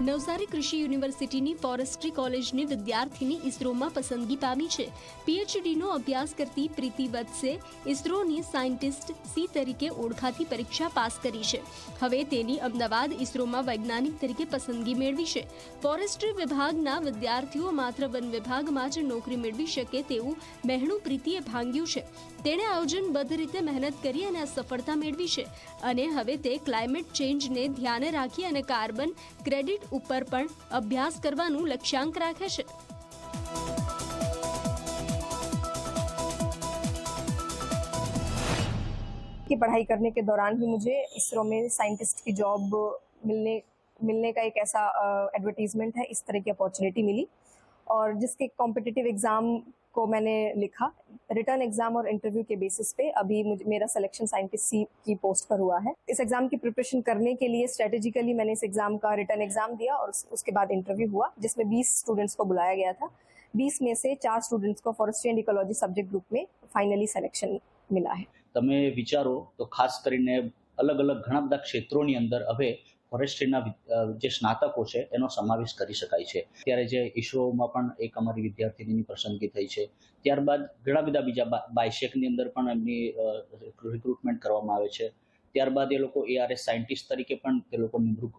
નવસારી કૃષિ યુનિવર્સિટીની ફોરેસ્ટ્રી કોલેજની વિદ્યાર્થીની ઇસરોમાં પસંદગી પામી છે. પીએચડીનો અભ્યાસ કરતી પ્રીતિ વત્સે ઇસરોની સાયન્ટિસ્ટ સી તરીકે ઓળખાતી પરીક્ષા પાસ કરી છે. હવે તેની અમદાવાદ ઇસરોમાં વૈજ્ઞાનિક તરીકે પસંદગી મેળવી છે. ફોરેસ્ટ્રી વિભાગના વિદ્યાર્થીઓ માત્ર વન વિભાગમાં જ નોકરી મેળવી શકે તેવું બહેણું પ્રીતિએ ભાંગ્યું છે. તેણે આયોજનબદ્ધ રીતે મહેનત કરી અને આ સફળતા મેળવી છે. અને હવે તે ક્લાઇમેટ ચેન્જને ધ્યાને રાખી અને કાર્બન ક્રેડિટ ઉપર પણ અભ્યાસ કરવાનું લક્ષ્યાંક રાખે છે की पढ़ाई करने के दौरान ही मुझे इसरो में साइंटिस्ट की जॉब मिलने मिलने का एक ऐसा एडवर्टीजमेंट है इस तरह की अपॉर्चुनिटी मिली और जिसके कॉम्पिटिटिव एग्ज़ाम को मैंने लिखा रिटर्न एग्जाम और इंटरव्यू के बेसिस पे अभी मुझे मेरा सिलेक्शन साइंटिस्ट सी की पोस्ट पर हुआ है इस एग्जाम की प्रिपरेशन करने के लिए स्ट्रेटेजिकली मैंने इस एग्जाम का रिटर्न एग्जाम दिया और उस- उसके बाद इंटरव्यू हुआ जिसमें 20 स्टूडेंट्स को बुलाया गया था 20 में से चार स्टूडेंट्स को forestry and ecology subject group में फाइनली सिलेक्शन मिला है તમે વિચારો તો ખાસ કરીને અલગ અલગ ઘણા બધા ક્ષેત્રોની અંદર હવે ફોરેસ્ટ્રીના જે સ્નાતકો છે, એનો સમાવેશ કરી શકાય છે. ત્યારે જે ઈસરોમાં પણ એક અમારી વિદ્યાર્થીની પસંદગી થઈ છે. ત્યારબાદ ઘણા બધા બીજા બાયસેકની અંદર પણ એમની રિક્રુટમેન્ટ કરવામાં આવે છે. ત્યારબાદ એ લોકો એઆરએસ સાયન્ટિસ્ટ તરીકે પણ તે લોકો નિમણૂક